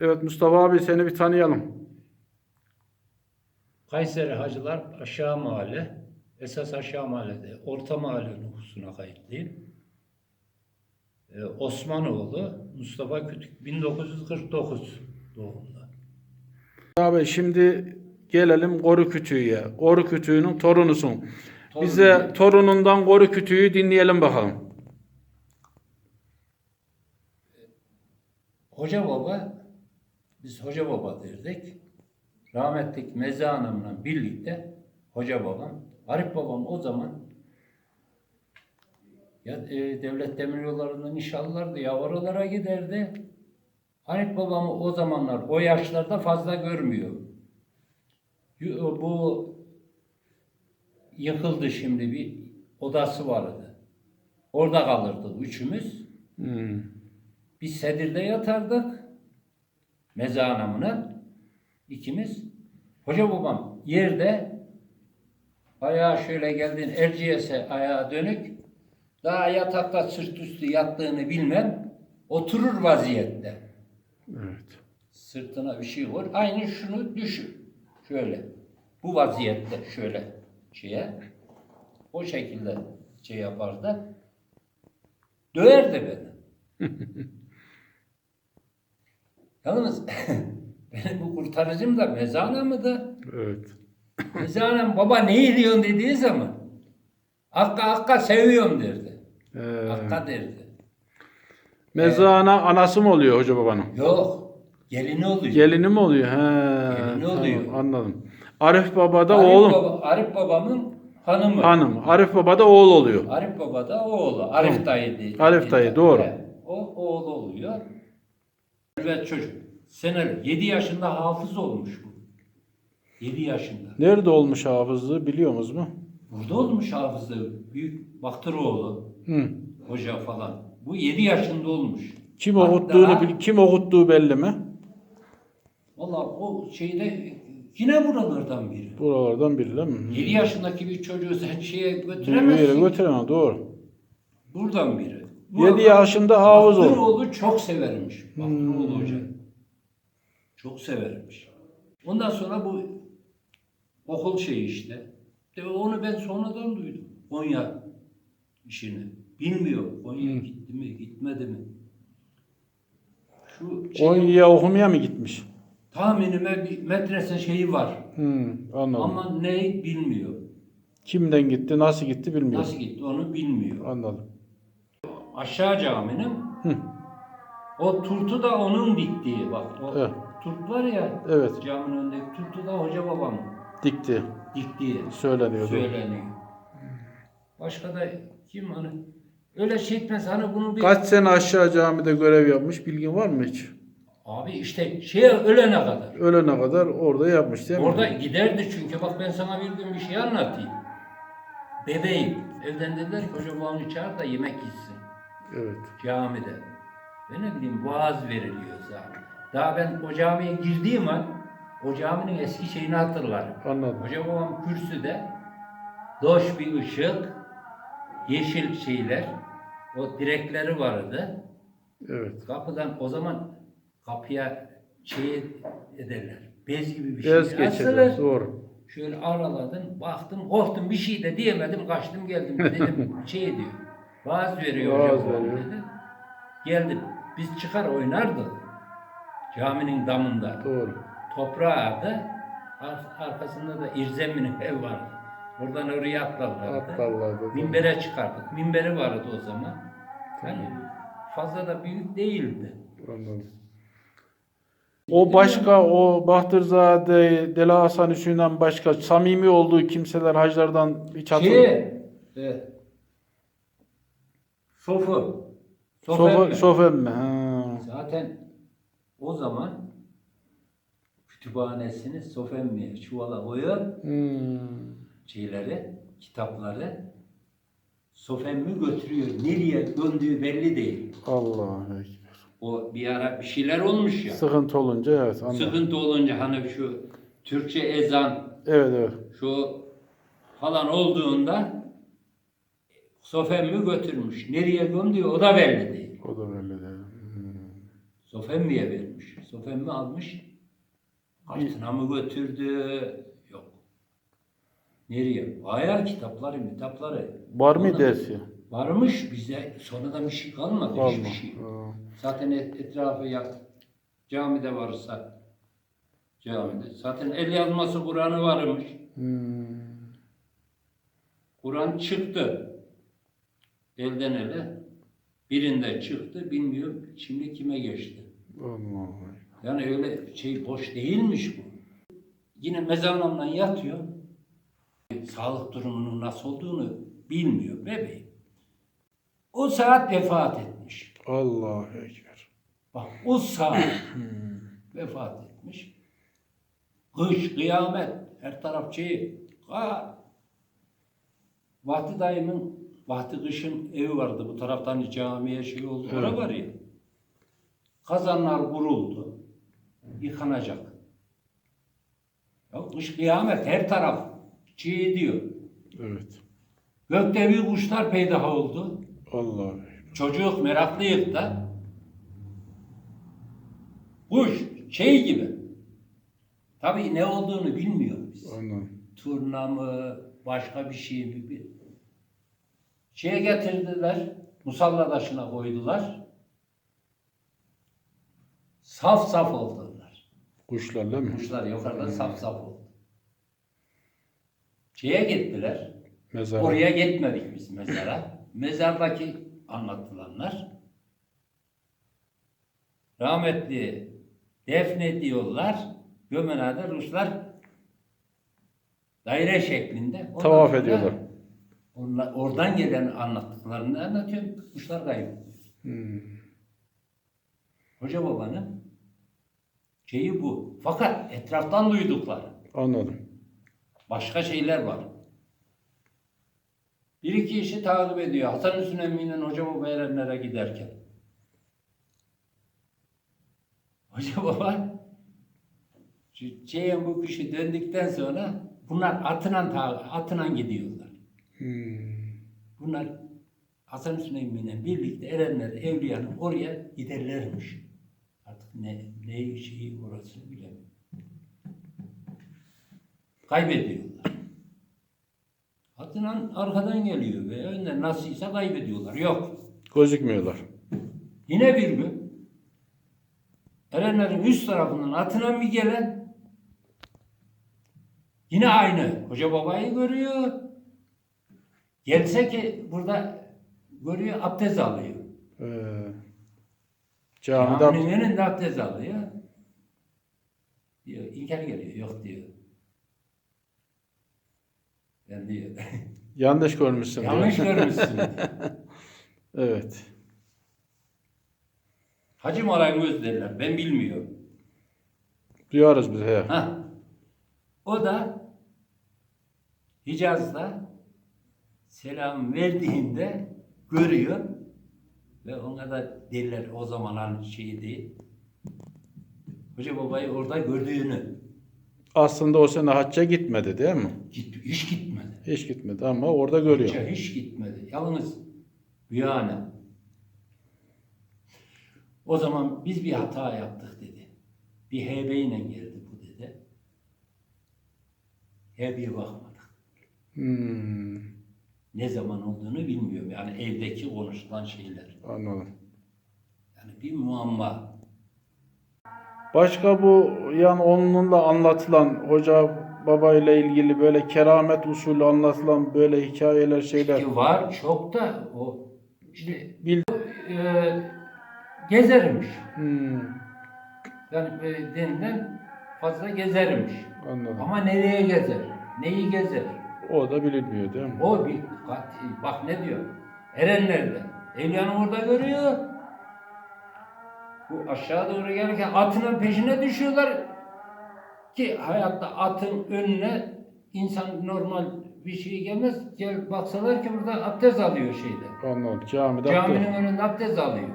Evet Mustafa abi seni bir tanıyalım. Kayseri Hacılar Aşağı Mahalle, esas Aşağı Mahalle'de, Orta Mahalle nüfusuna kayıtlıyım. Ee, Osmanoğlu Mustafa Kütük 1949 doğumlu. Abi şimdi gelelim Koru Kütüğü'ye. Koru Kütüğü'nün torunusun. Bize torunundan Koru Kütüğü dinleyelim bakalım. Hoca Baba, biz Hoca Baba derdik. Rahmetlik Meze Hanım'la birlikte Hoca Babam, Arif Babam o zaman ya e, devlet demiryollarından iş alırlardı ya oralara giderdi. Arif Babam'ı o zamanlar o yaşlarda fazla görmüyor. Y- Bu yıkıldı şimdi bir odası vardı. Orada kalırdık üçümüz. Hmm. Biz sedirde yatardık. Meze anamına. ikimiz. Hoca babam yerde ayağı şöyle geldin Erciyes'e ayağı dönük. Daha yatakta sırt üstü yattığını bilmem. Oturur vaziyette. Evet. Sırtına bir şey vur. Aynı şunu düşün. Şöyle. Bu vaziyette şöyle şeye. O şekilde şey yapardı. Döverdi beni. Yalnız benim bu kurtarıcım da mezana mıydı? Evet. Mezanem baba ne diyorsun dediği zaman Hakka hakka seviyorum derdi. Ee, Hakka derdi. mezana anası mı oluyor hoca babanın? Yok. Gelini oluyor. Gelini mi oluyor? He, Gelini tamam, oluyor. anladım. Arif Baba da Arif, oğlum. baba, Arif babamın hanımı. Hanım. Arif Baba da oğul oluyor. Arif baba da oğlu. Arif dayı değil. Arif dayı, doğru. O oğlu oluyor. Evet çocuk. Seneler. 7 yaşında hafız olmuş bu. 7 yaşında. Nerede olmuş hafızlığı biliyor musunuz mu? Burada olmuş hafızlığı. Büyük Baktıroğlu Hı. hoca falan. Bu 7 yaşında olmuş. Kim Hatta- okuttuğunu bil- kim okuttuğu belli mi? Valla o şeyde yine buralardan biri. Buralardan biri değil mi? 7 yaşındaki bir çocuğu sen şeye Bir yere götüremezsin. götüremem doğru. Buradan biri. 7 yaşında hafız oldu. Baktıroğlu çok severmiş. Baktıroğlu hoca. Çok severmiş. Ondan sonra bu okul şeyi işte. De onu ben sonradan duydum. Konya işini. Bilmiyor. Konya gitti mi, gitmedi mi? Şu şey, Konya'ya okumaya mı gitmiş? tahminime bir medrese şeyi var. Hı, anladım. Ama ne bilmiyor. Kimden gitti, nasıl gitti bilmiyorum. Nasıl gitti onu bilmiyor. Anladım. Aşağı caminin Hı. o turtu da onun diktiği bak. O Evet. turt var ya Evet. caminin önündeki turtu da hoca babamın Dikti. diktiği Söyleniyordu. söyleniyor. Başka da kim hani öyle şey etmez hani bunu bir Kaç sene aşağı camide görev yapmış bilgin var mı hiç? abi işte şeye ölene kadar. Ölene kadar orada yapmış değil mi? Orada giderdi çünkü bak ben sana bir gün bir şey anlatayım. Bebeğim. Evden dediler ki hoca babamı çağır da yemek yesin. Evet. camide. Ve ne bileyim vaaz veriliyor zaten. Daha ben o camiye girdiğim an o caminin eski şeyini hatırlarım. Anladım. Hoca babam kürsüde loş bir ışık, yeşil şeyler, o direkleri vardı. Evet. Kapıdan o zaman kapıya şey ederler. Bez gibi bir şey Bez geçirdi. asılır. Doğru. Şöyle araladın, baktım, korktum bir şey de diyemedim, kaçtım geldim. Dedim şey diyor, vaaz veriyor Vaaz hocam veriyor. dedi. Geldim, biz çıkar oynardık caminin damında. Doğru. Toprağı vardı, ar- arkasında da İrzemmi'nin ev vardı. Oradan oraya atlarlardı. Atlarlardı. Minbere çıkardık, minberi vardı o zaman. Yani fazla da büyük değildi. Anladım. O başka, o Bahtırzade, Deli Hasan Hüseyin'den başka samimi olduğu kimseler haclardan hiç hatırlıyor Şey, evet. Sofu. Sofa, sofa mi? Ha. Zaten o zaman kütüphanesini Sofemmi'ye çuvala koyup Hmm. şeyleri, kitapları Sofemmi götürüyor. Nereye döndüğü belli değil. Allah ekber. O bir ara bir şeyler olmuş ya. Sıkıntı olunca evet anladım. Sıkıntı olunca hani şu Türkçe ezan Evet evet. şu falan olduğunda Sofemmi götürmüş. Nereye gömdüğü o da belli değil. O da öyle değil. Hmm. Sofemmi'ye vermiş. Sofemmi almış. Kartına mı götürdü? Yok. Nereye? Ayar kitapları, kitapları. Var mı dersi? Varmış bize. Sonradan bir şey kalmadı. Hiçbir Kalma. şey. Ha. Zaten et- etrafı yak. Camide varsa camide. Zaten el yazması Kur'an'ı varmış. Hmm. Kur'an çıktı. Elden ele. Birinde çıktı. Bilmiyorum şimdi kime geçti. Allah Allah. Yani öyle şey boş değilmiş bu. Yine mezarlamla yatıyor. Sağlık durumunun nasıl olduğunu bilmiyor bebeğim. O saat vefat etmiş. Allah ekber. Bak o saat vefat etmiş. Kış, kıyamet, her taraf şey, kar. Vahdi dayımın, Vahdi Kış'ın evi vardı bu taraftan camiye şey oldu. Orada Evet. var ya. Kazanlar kuruldu. Yıkanacak. Ya kış kıyamet her taraf çiğ diyor. Evet. Gökte bir kuşlar peydah oldu. Allah. Çocuk meraklıyık da. Kuş şey gibi. Tabii ne olduğunu bilmiyoruz biz. Anladım. Turna mı, başka bir şey mi? Şeye getirdiler, musalla taşına koydular. Saf saf oldular. Kuşlarla mı? Kuşlar yukarıda saf saf oldu. Şeye gittiler. Mezara. Oraya gitmedik biz mezara. Mezardaki anlatılanlar rahmetli defnediyorlar. Gömenade Ruslar daire şeklinde. Tavaf ediyorlar. Onlar, oradan gelen anlattıklarını anlatıyorum. Kuşlar kayıp. Hmm. Hoca babanın şeyi bu. Fakat etraftan duydukları. Anladım. Başka şeyler var. Bir iki işi takip ediyor. Hasan Hüsnü Emmi'nin Hoca Baba Erenler'e giderken. Hoca Baba şeyin bu kuşu döndükten sonra bunlar atına, ta- atına gidiyorlar. Hmm. Bunlar Hasan Hüsnü Emmi'yle birlikte Erenler, Evliya'nın oraya giderlermiş. Artık ne, ne şeyi orasını bilemiyorum. Kaybediyorlar. Atından arkadan geliyor ve önden nasılsa kaybediyorlar. Yok. Gözükmüyorlar. Yine bir gün Erenlerin üst tarafından atına bir gelen yine aynı. Hoca babayı görüyor. Gelse ki burada görüyor abdest alıyor. Ee, camide Caminin önünde abdest alıyor. Diyor, inkar geliyor. Yok diyor. Ben diyor. yanlış görmüşsün. diyor. Yanlış görmüşsün. Evet. Hacı Marangoz derler. Ben bilmiyorum. Duyarız biz he. Ha. O da Hicaz'da selam verdiğinde görüyor ve ona da derler o zamanın şeyi değil. Hoca babayı orada gördüğünü Aslında o sene hacca gitmedi değil mi? git, hiç gitmedi. Hiç gitmedi ama orada görüyor. Hacca hiç gitmedi. Yalnız Viyane. O zaman biz bir hata yaptık dedi. Bir heybeyle geldi bu dedi. Heybeye bakmadık. Hmm, Ne zaman olduğunu bilmiyorum. Yani evdeki konuşulan şeyler. anladım. Yani bir muamma. Başka bu yani onunla anlatılan hoca baba ile ilgili böyle keramet usulü anlatılan böyle hikayeler şeyler. Ki var çok da o işte Bil e, gezermiş. Hmm, Yani e, denilen fazla gezermiş. anladım. Ama nereye gezer? Neyi gezer? O da bilinmiyor değil mi? O bir bak, bak ne diyor? Erenler'de. Evliyanı orada görüyor. Bu aşağı doğru gelirken atının peşine düşüyorlar. Ki hayatta atın önüne insan normal bir şey gelmez. Gel baksalar ki burada abdest alıyor şeyde. Anladım. Camide Caminin abdest- önünde abdest alıyor.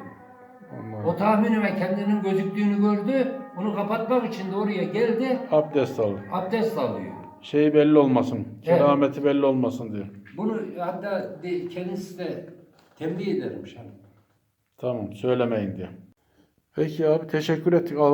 Anladım. O tahminime kendinin gözüktüğünü gördü. Onu kapatmak için de oraya geldi. Abdest alır. Abdest alıyor. Şey belli olmasın. Kerameti belli olmasın diyor. Bunu hatta de- kendisi de tembih edermiş hani. Tamam söylemeyin diyor. Peki abi teşekkür ettik.